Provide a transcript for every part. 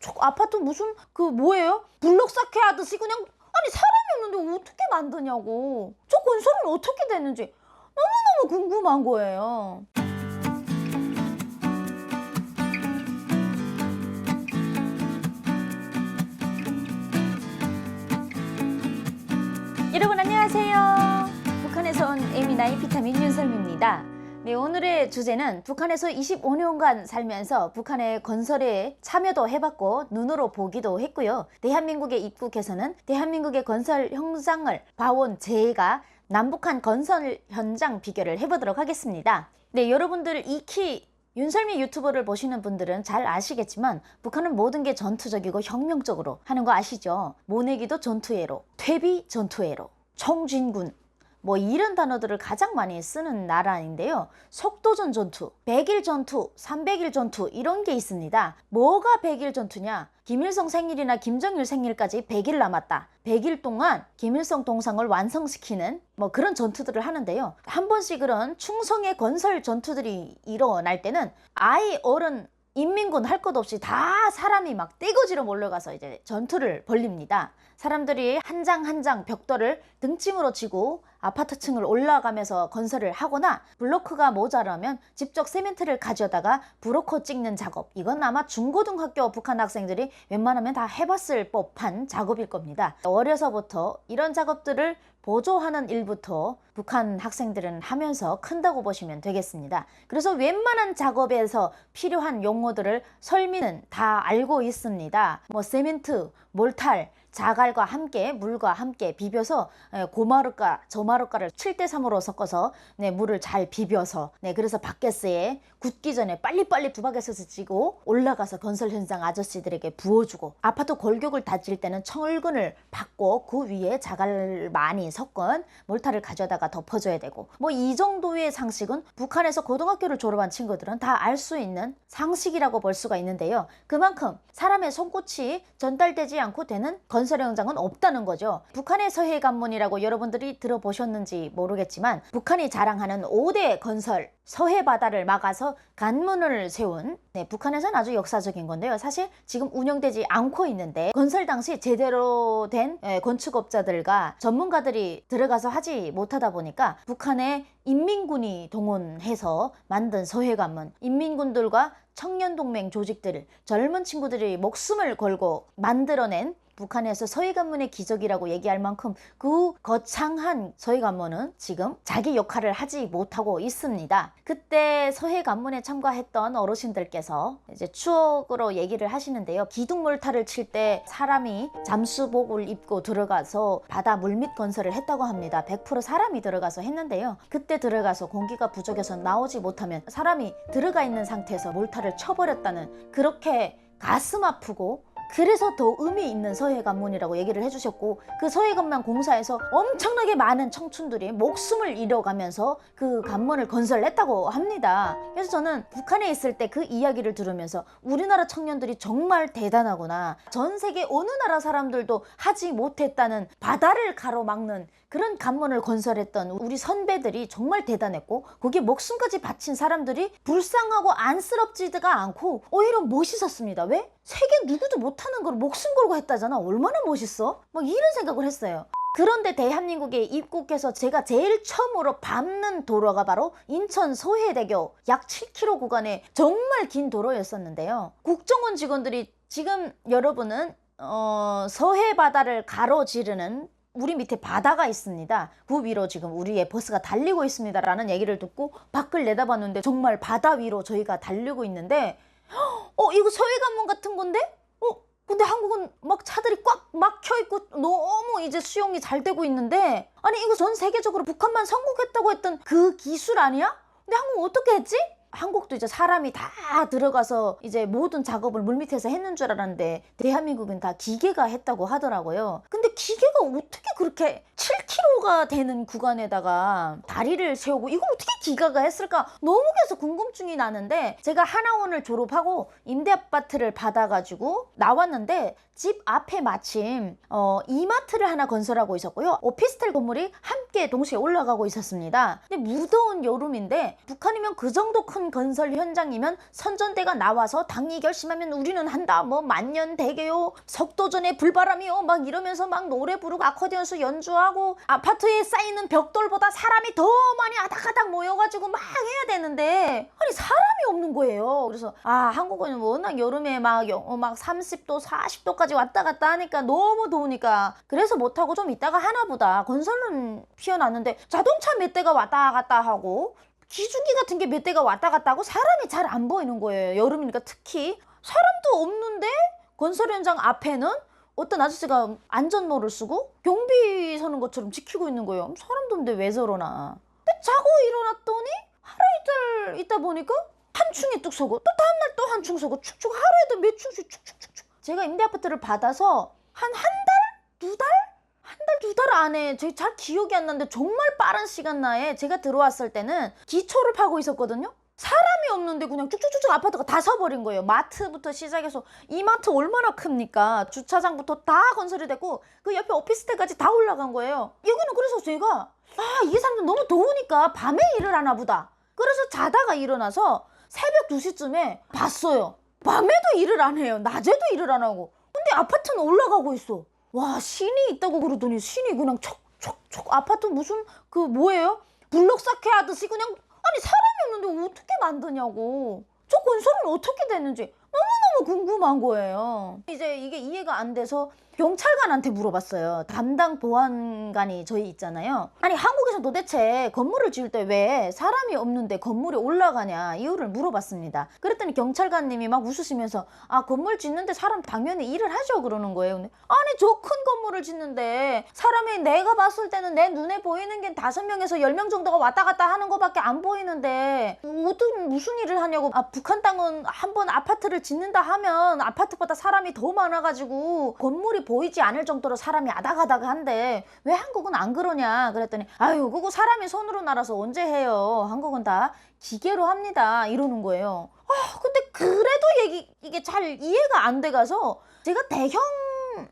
저 아파트 무슨 그 뭐예요? 블록 쌓기 하듯이 그냥 아니 사람이 없는데 어떻게 만드냐고. 저 건설은 어떻게 되는지 너무너무 궁금한 거예요. 여러분 안녕하세요. 북한에서 온 에미나이 비타민 윤설미입니다. 네, 오늘의 주제는 북한에서 25년간 살면서 북한의 건설에 참여도 해봤고 눈으로 보기도 했고요. 대한민국에 입국해서는 대한민국의 건설 현장을 봐온 제가 남북한 건설 현장 비교를 해보도록 하겠습니다. 네, 여러분들 익히 윤설미 유튜버를 보시는 분들은 잘 아시겠지만 북한은 모든 게 전투적이고 혁명적으로 하는 거 아시죠? 모내기도 전투예로, 퇴비 전투예로, 청진군 뭐 이런 단어들을 가장 많이 쓰는 나라인데요. 속도전 전투, 100일 전투, 300일 전투 이런 게 있습니다. 뭐가 100일 전투냐? 김일성 생일이나 김정일 생일까지 100일 남았다. 100일 동안 김일성 동상을 완성시키는 뭐 그런 전투들을 하는데요. 한 번씩 그런 충성의 건설 전투들이 일어날 때는 아이 어른 인민군 할 것 없이 다 사람이 막 떼거지로 몰려가서 이제 전투를 벌립니다. 사람들이 한 장 한 장 벽돌을 등짐으로 지고 아파트 층을 올라가면서 건설을 하거나 블로크가 모자라면 직접 세멘트를 가져다가 브로커 찍는 작업. 이건 아마 중고등학교 북한 학생들이 웬만하면 다 해봤을 법한 작업일 겁니다. 어려서부터 이런 작업들을 보조하는 일부터 북한 학생들은 하면서 큰다고 보시면 되겠습니다. 그래서 웬만한 작업에서 필요한 용어들을 설미는 다 알고 있습니다. 뭐 세멘트, 몰탈, 자갈과 함께 물과 함께 비벼서 에, 고마루가 저마루가를 7대 3으로 섞어서 네, 물을 잘 비벼서 네, 그래서 바켓스에 굳기 전에 빨리빨리 두바켓에서 찌고 올라가서 건설 현장 아저씨들에게 부어주고 아파트 골격을 다질 때는 철근을 받고 그 위에 자갈을 많이 섞은 몰타를 가져다가 덮어줘야 되고 뭐 이 정도의 상식은 북한에서 고등학교를 졸업한 친구들은 다 알 수 있는 상식이라고 볼 수가 있는데요. 그만큼 사람의 손끝이 전달되지 않고 되는 건설 현장은 없다는 거죠. 북한의 서해 관문이라고 여러분들이 들어보셨는지 모르겠지만 북한이 자랑하는 5대 건설 서해 바다를 막아서 간문을 세운 네, 북한에서는 아주 역사적인 건데요. 사실 지금 운영되지 않고 있는데 건설 당시 제대로 된 예, 건축업자들과 전문가들이 들어가서 하지 못하다 보니까 북한의 인민군이 동원해서 만든 서해 관문 인민군들과 청년 동맹 조직들 젊은 친구들이 목숨을 걸고 만들어낸 북한에서 서해 관문의 기적이라고 얘기할 만큼 그 거창한 서해 관문은 지금 자기 역할을 하지 못하고 있습니다. 그때 서해 관문에 참가했던 어르신들께서 이제 추억으로 얘기를 하시는데요. 기둥몰타를 칠 때 사람이 잠수복을 입고 들어가서 바다 물밑 건설을 했다고 합니다. 100% 사람이 들어가서 했는데요. 그때 들어가서 공기가 부족해서 나오지 못하면 사람이 들어가 있는 상태에서 몰타를 쳐버렸다는 그렇게 가슴 아프고 그래서 더 의미 있는 서해 관문이라고 얘기를 해주셨고 그 서해 관문 공사에서 엄청나게 많은 청춘들이 목숨을 잃어가면서 그 관문을 건설했다고 합니다. 그래서 저는 북한에 있을 때 그 이야기를 들으면서 우리나라 청년들이 정말 대단하구나. 전 세계 어느 나라 사람들도 하지 못했다는 바다를 가로막는 그런 관문을 건설했던 우리 선배들이 정말 대단했고 거기에 목숨까지 바친 사람들이 불쌍하고 안쓰럽지가 않고 오히려 멋있었습니다. 왜? 세계 누구도 못 하는 걸 목숨 걸고 했다잖아. 얼마나 멋있어? 막 이런 생각을 했어요. 그런데 대한민국에 입국해서 제가 제일 처음으로 밟는 도로가 바로 인천 서해대교 약 7km 구간의 정말 긴 도로였었는데요. 국정원 직원들이 지금 여러분은 어, 서해 바다를 가로지르는 우리 밑에 바다가 있습니다. 그 위로 지금 우리의 버스가 달리고 있습니다 라는 얘기를 듣고 밖을 내다봤는데 정말 바다 위로 저희가 달리고 있는데 어 이거 서해관문 같은 건데? 어 근데 한국은 막 차들이 꽉 막혀 있고 너무 이제 수용이 잘 되고 있는데 아니 이거 전 세계적으로 북한만 성공했다고 했던 그 기술 아니야? 근데 한국 어떻게 했지? 한국도 이제 사람이 다 들어가서 이제 모든 작업을 물밑에서 했는 줄 알았는데 대한민국은 다 기계가 했다고 하더라고요. 근데 기계가 어떻게 그렇게 7km가 되는 구간에다가 다리를 세우고 이걸 어떻게 기가가 했을까? 너무 계속 궁금증이 나는데 제가 하나원을 졸업하고 임대 아파트를 받아가지고 나왔는데 집 앞에 마침 어, 이마트를 하나 건설하고 있었고요. 오피스텔 건물이 함께 동시에 올라가고 있었습니다. 근데 무더운 여름인데 북한이면 그 정도 큰 건설 현장이면 선전대가 나와서 당리 결심하면 우리는 한다. 뭐 만년 대게요. 석도전의 불바람이요. 막 이러면서 막 노래 부르고 아코디언스 연주하고 아파트에 쌓이는 벽돌보다 사람이 더 많이 아닥아닥 모여가지고 막 해야 되는데 아니 사람이 없는 거예요. 그래서 아 한국은 워낙 여름에 막, 영- 어, 막 30도 40도까지 왔다 갔다 하니까 너무 더우니까 그래서 못하고 좀 이따가 하나 보다 건설은 피어났는데 자동차 몇 대가 왔다 갔다 하고 기중기 같은 게 몇 대가 왔다 갔다 하고 사람이 잘 안 보이는 거예요. 여름이니까 특히 사람도 없는데 건설 현장 앞에는 어떤 아저씨가 안전모를 쓰고 경비 서는 것처럼 지키고 있는 거예요. 사람도 없는데 왜 저러나. 근데 자고 일어났더니 하루 이틀 있다 보니까 한 충에 뚝 서고 또 다음날 또 한 충 서고 축축 하루에도 몇 충씩 축축축축. 제가 임대 아파트를 받아서 한 한 달? 두 달? 한 달, 두 달 안에 제가 잘 기억이 안 나는데 정말 빠른 시간 내에 제가 들어왔을 때는 기초를 파고 있었거든요. 사람이 없는데 그냥 쭉쭉쭉쭉 아파트가 다 서버린 거예요. 마트부터 시작해서 이마트 얼마나 큽니까? 주차장부터 다 건설이 됐고 그 옆에 오피스텔까지 다 올라간 거예요. 여기는 그래서 제가 아, 이 사람들 너무 더우니까 밤에 일을 하나 보다. 그래서 자다가 일어나서 새벽 2시쯤에 봤어요. 밤에도 일을 안 해요. 낮에도 일을 안 하고. 근데 아파트는 올라가고 있어. 와, 신이 있다고 그러더니 신이 그냥 촉촉촉 아파트 무슨 그 뭐예요? 블록 쌓게 하듯이 그냥 아니 사람이 없는데 어떻게 만드냐고. 저 건설은 어떻게 되는지 너무너무 궁금한 거예요. 이제 이게 이해가 안 돼서 경찰관한테 물어봤어요. 담당 보안관이 저희 있잖아요. 아니 한국에서 도대체 건물을 지을 때 왜 사람이 없는데 건물이 올라가냐 이유를 물어봤습니다. 그랬더니 경찰관님이 막 웃으시면서 아 건물 짓는데 사람 당연히 일을 하죠 그러는 거예요. 아니 저 큰 건물을 짓는데 사람이 내가 봤을 때는 내 눈에 보이는 게 다섯 명에서 열 명 정도가 왔다 갔다 하는 거밖에 안 보이는데 어떤 무슨 일을 하냐고 아 북한 땅은 한번 아파트를 짓는다 하면 아파트보다 사람이 더 많아가지고 건물이 보이지 않을 정도로 사람이 아닥아닥한데 왜 한국은 안 그러냐? 그랬더니 아유 그거 사람이 손으로 날아서 언제 해요? 한국은 다 기계로 합니다. 이러는 거예요. 아 근데 그래도 얘기 이게 잘 이해가 안 돼가서 제가 대형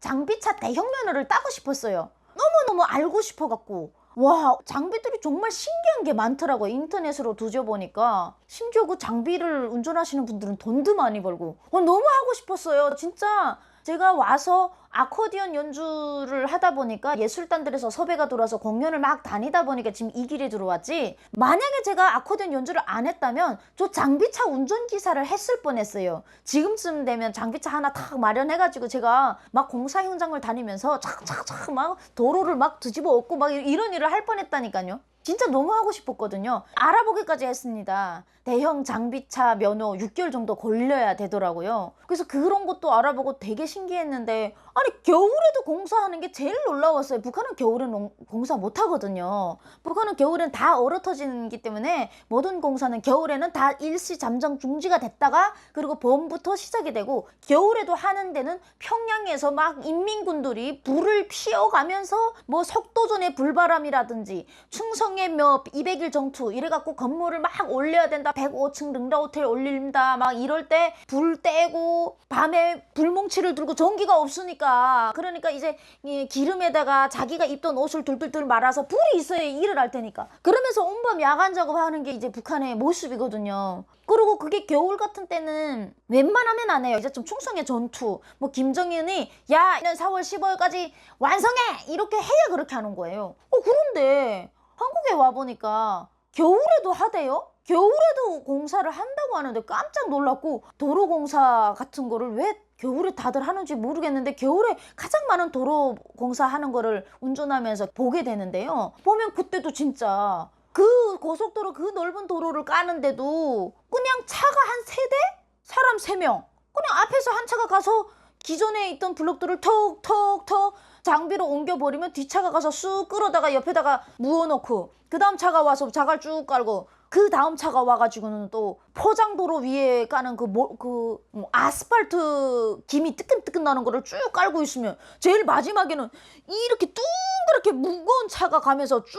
장비차 대형 면허를 따고 싶었어요. 너무너무 알고 싶어갖고. 와 장비들이 정말 신기한 게 많더라고요. 인터넷으로 뒤져보니까. 심지어 그 장비를 운전하시는 분들은 돈도 많이 벌고. 어, 너무 하고 싶었어요. 진짜 제가 와서 아코디언 연주를 하다 보니까 예술단들에서 섭외가 들어와서 공연을 막 다니다 보니까 지금 이 길에 들어왔지 만약에 제가 아코디언 연주를 안 했다면 저 장비차 운전기사를 했을 뻔했어요 지금쯤 되면 장비차 하나 탁 마련해가지고 제가 막 공사 현장을 다니면서 착착착 막 도로를 막 뒤집어 엎고 막 이런 일을 할 뻔했다니까요 진짜 너무 하고 싶었거든요. 알아보기까지 했습니다. 대형 장비차 면허 6개월 정도 걸려야 되더라고요. 그래서 그런 것도 알아보고 되게 신기했는데 아니 겨울에도 공사하는 게 제일 놀라웠어요. 북한은 겨울엔 농- 공사 못 하거든요. 북한은 겨울엔 다 얼어 터지기 때문에 모든 공사는 겨울에는 다 일시 잠정 중지가 됐다가 그리고 봄부터 시작이 되고 겨울에도 하는 데는 평양에서 막 인민군들이 불을 피워가면서 뭐 석도전의 불바람이라든지 충성의 몇 200일 정투 이래갖고 건물을 막 올려야 된다 105층 릉라호텔 올린다 막 이럴 때 불 떼고 밤에 불뭉치를 들고 전기가 없으니까 그러니까 이제 이 기름에다가 자기가 입던 옷을 둘둘둘 말아서 불이 있어야 일을 할 테니까 그러면서 온밤 야간 작업하는 게 이제 북한의 모습이거든요 그리고 그게 겨울 같은 때는 웬만하면 안 해요. 이제 좀 충성의 전투. 뭐 김정은이 야, 이는 4월 15일까지 완성해. 이렇게 해야 그렇게 하는 거예요. 어 그런데 한국에 와 보니까 겨울에도 하대요. 겨울에도 공사를 한다고 하는데 깜짝 놀랐고 도로 공사 같은 거를 왜 겨울에 다들 하는지 모르겠는데 겨울에 가장 많은 도로 공사하는 거를 운전하면서 보게 되는데요. 보면 그때도 진짜 그 고속도로 그 넓은 도로를 까는데도 그냥 차가 한 세 대? 사람 세 명. 그냥 앞에서 한 차가 가서 기존에 있던 블록들을 턱턱턱 장비로 옮겨버리면 뒷차가 가서 쑥 끌어다가 옆에다가 무어놓고 그 다음 차가 와서 자갈 쭉 깔고 그 다음 차가 와가지고는 또 포장도로 위에 까는 그, 뭐, 그 뭐, 아스팔트 김이 뜨끈뜨끈 나는 거를 쭉 깔고 있으면 제일 마지막에는 이렇게 둥그렇게 무거운 차가 가면서 쭉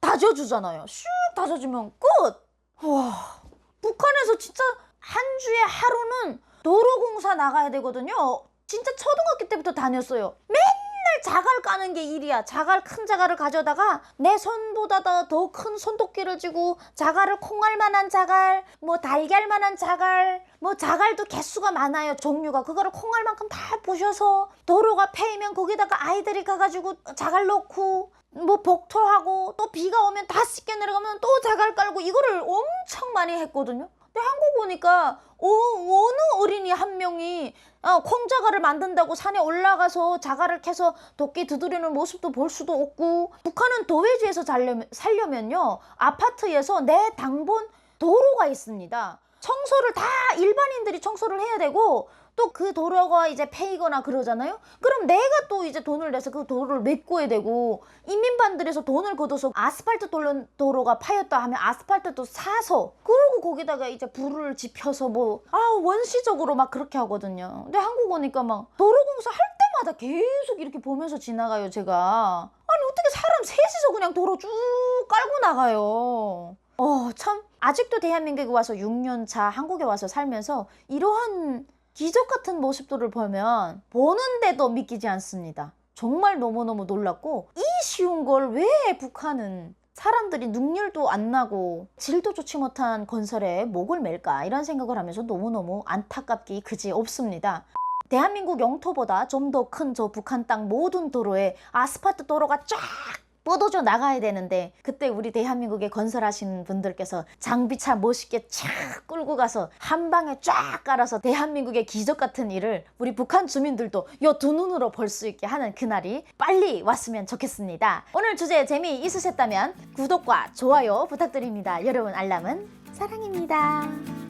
다져주잖아요. 슉 다져주면 끝. 와, 북한에서 진짜 한 주에 하루는 도로 공사 나가야 되거든요. 진짜 초등학교 때부터 다녔어요. 맨날 자갈 까는 게 일이야. 자갈 큰 자갈을 가져다가 내 손보다 더 큰 손도끼를 쥐고 자갈을 콩알 만한 자갈, 뭐 달걀 만한 자갈, 뭐 자갈도 개수가 많아요. 종류가 그거를 콩알만큼 다 부셔서 도로가 패이면 거기다가 아이들이 가가지고 자갈 넣고 뭐 복토하고 또 비가 오면 다 씻겨 내려가면 또 자갈 깔고 이거를 엄청 많이 했거든요. 근데 한국 오니까 어, 어느 어린이 한 명이 어, 콩자갈을 만든다고 산에 올라가서 자갈을 캐서 도끼 두드리는 모습도 볼 수도 없고 북한은 도회지에서 살려면, 살려면요 아파트에서 내 당본 도로가 있습니다. 청소를 다 일반인들이 청소를 해야 되고 또 그 도로가 이제 패이거나 그러잖아요. 그럼 내가 또 이제 돈을 내서 그 도로를 메꿔야 되고 인민반들에서 돈을 걷어서 아스팔트 도로, 도로가 파였다 하면 아스팔트도 사서 그리고 거기다가 이제 불을 지펴서 뭐 아 원시적으로 막 그렇게 하거든요. 근데 한국 오니까 막 도로 공사 할 때마다 계속 이렇게 보면서 지나가요 제가. 아니 어떻게 사람 셋이서 그냥 도로 쭉 깔고 나가요. 어, 참 아직도 대한민국에 와서 6년 차 한국에 와서 살면서 이러한 기적 같은 모습들을 보면 보는데도 믿기지 않습니다. 정말 너무너무 놀랐고 이 쉬운 걸 왜 북한은 사람들이 능률도 안 나고 질도 좋지 못한 건설에 목을 맬까 이런 생각을 하면서 너무너무 안타깝기 그지 없습니다. 대한민국 영토보다 좀 더 큰 저 북한 땅 모든 도로에 아스팔트 도로가 쫙 뻗어져 나가야 되는데 그때 우리 대한민국에 건설하신 분들께서 장비차 멋있게 쫙 끌고 가서 한 방에 쫙 깔아서 대한민국의 기적 같은 일을 우리 북한 주민들도 요 두 눈으로 볼 수 있게 하는 그날이 빨리 왔으면 좋겠습니다. 오늘 주제 재미 있으셨다면 구독과 좋아요 부탁드립니다. 여러분 알람은 사랑입니다.